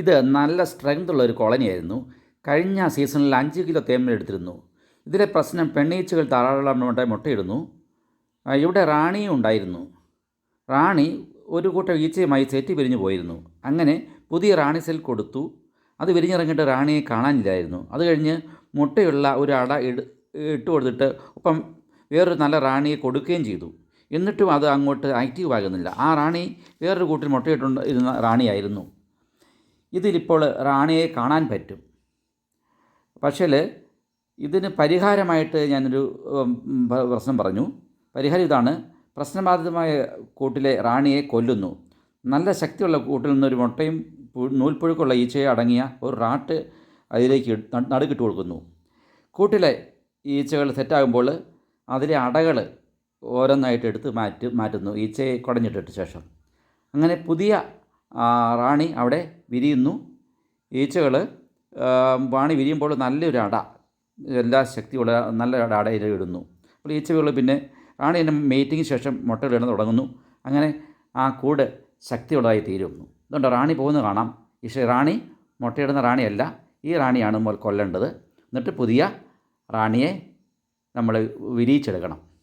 ഇത് നല്ല സ്ട്രെങ്ത് ഉള്ള ഒരു കോളനിയായിരുന്നു കഴിഞ്ഞ സീസണിൽ അഞ്ച് കിലോ തേന്മ എടുത്തിരുന്നു. ഇതിലെ പ്രശ്നം പെണ്ണീച്ചുകൾ ധാരാളം മുട്ട മുട്ടയിടുന്നു ഇവിടെ റാണിയും ഉണ്ടായിരുന്നു. റാണി ഒരു കൂട്ടം ഈച്ചയുമായി ചേറ്റി പിരിഞ്ഞു പോയിരുന്നു. അങ്ങനെ പുതിയ റാണി സെൽ കൊടുത്തു. അത് വിരിഞ്ഞിറങ്ങിയിട്ട് റാണിയെ കാണാനില്ലായിരുന്നു. അത് കഴിഞ്ഞ് മുട്ടയുള്ള ഒരു അട ഇട് ഇട്ട് കൊടുത്തിട്ട് ഒപ്പം വേറൊരു നല്ല റാണിയെ കൊടുക്കുകയും ചെയ്തു. എന്നിട്ടും അത് അങ്ങോട്ട് ആക്റ്റീവ് ആകുന്നില്ല. ആ റാണി വേറൊരു കൂട്ടിൽ മുട്ടയിട്ടുണ്ട് ഇരുന്ന റാണിയായിരുന്നു. ഇതിലിപ്പോൾ റാണിയെ കാണാൻ പറ്റും. പക്ഷേ ഇതിന് പരിഹാരമായിട്ട് ഞാനൊരു പ്രശ്നം പറഞ്ഞു. പരിഹാരം ഇതാണ്. പ്രശ്നബാധിതമായ കൂട്ടിലെ റാണിയെ കൊല്ലുന്നു. നല്ല ശക്തിയുള്ള കൂട്ടിൽ നിന്നൊരു മുട്ടയും നൂൽപ്പുഴുക്കുള്ള ഈച്ചയെ അടങ്ങിയ ഒരു റാട്ട് അതിലേക്ക് നടുക്കിട്ട് കൊടുക്കുന്നു. കൂട്ടിലെ ഈച്ചകൾ സെറ്റാകുമ്പോൾ അതിലെ അടകൾ ഓരോന്നായിട്ട് എടുത്ത് മാറ്റി മാറ്റുന്നു. ഈച്ചയെ കുടഞ്ഞിട്ടിട്ട് ശേഷം. അങ്ങനെ പുതിയ റാണി അവിടെ വിരിയുന്നു. ഈച്ചകൾ വാണി വിരിയുമ്പോൾ നല്ലൊരു അട. എല്ലാ ശക്തിയുള്ള നല്ല അട ഇടുന്നു. അപ്പോൾ ഈച്ചകൾ പിന്നെ റാണി എന്റെ മേറ്റിങ്ങിന് ശേഷം മുട്ടയിടാൻ തുടങ്ങുന്നു. അങ്ങനെ ആ കൂട് ശക്തിയുള്ളതായി തീരുന്നു. അതുകൊണ്ട് റാണി പോകുന്നത് കാണാം. പക്ഷേ റാണി മുട്ടയിടുന്ന റാണിയല്ല. ഈ റാണിയാണ് കൊല്ലേണ്ടത്. എന്നിട്ട് പുതിയ റാണിയെ നമ്മൾ വിരിയിച്ചെടുക്കണം.